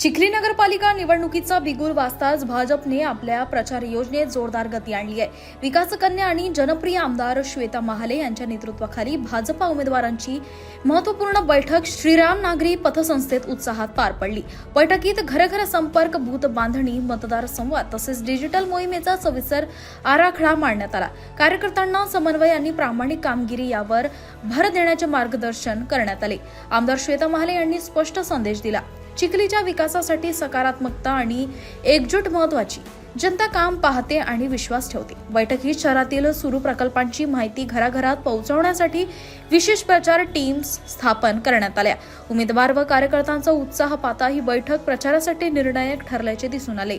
Chikhli नगरपालिका निवडणुकीचा बिगुल वाजताच भाजपने आपल्या प्रचार योजनेत जोरदार गती आणली आहे. विकासकन्या आणि जनप्रिय आमदार श्वेता महाले यांच्या नेतृत्वाखाली भाजपा उमेदवारांची महत्त्वपूर्ण बैठक श्रीराम नागरी पथसंस्थेत उत्साहात पार पडली. बैठकीत घरघर संपर्क भूत बांधणी मतदार संवाद तसेच डिजिटल मोहिमेचा सविस्तर आराखडा मांडण्यात आला. कार्यकर्त्यांना समन्वय आणि प्रामाणिक कामगिरी यावर भर देण्याचे मार्गदर्शन करण्यात आले. आमदार श्वेता महाले यांनी स्पष्ट संदेश दिला. चिखलीच्या विकासासाठी सकारात्मकता आणि एकजूट महत्वाची. जनता काम पाहते आणि विश्वास ठेवते. बैठकीत शहरातील सुरू प्रकल्पांची माहिती घराघरात पोहोचवण्यासाठी विशेष प्रचार टीम्स स्थापन करण्यात आल्या. उमेदवार व कार्यकर्त्यांचा उत्साह पाहता ही बैठक प्रचारासाठी निर्णायक ठरल्याचे दिसून आले.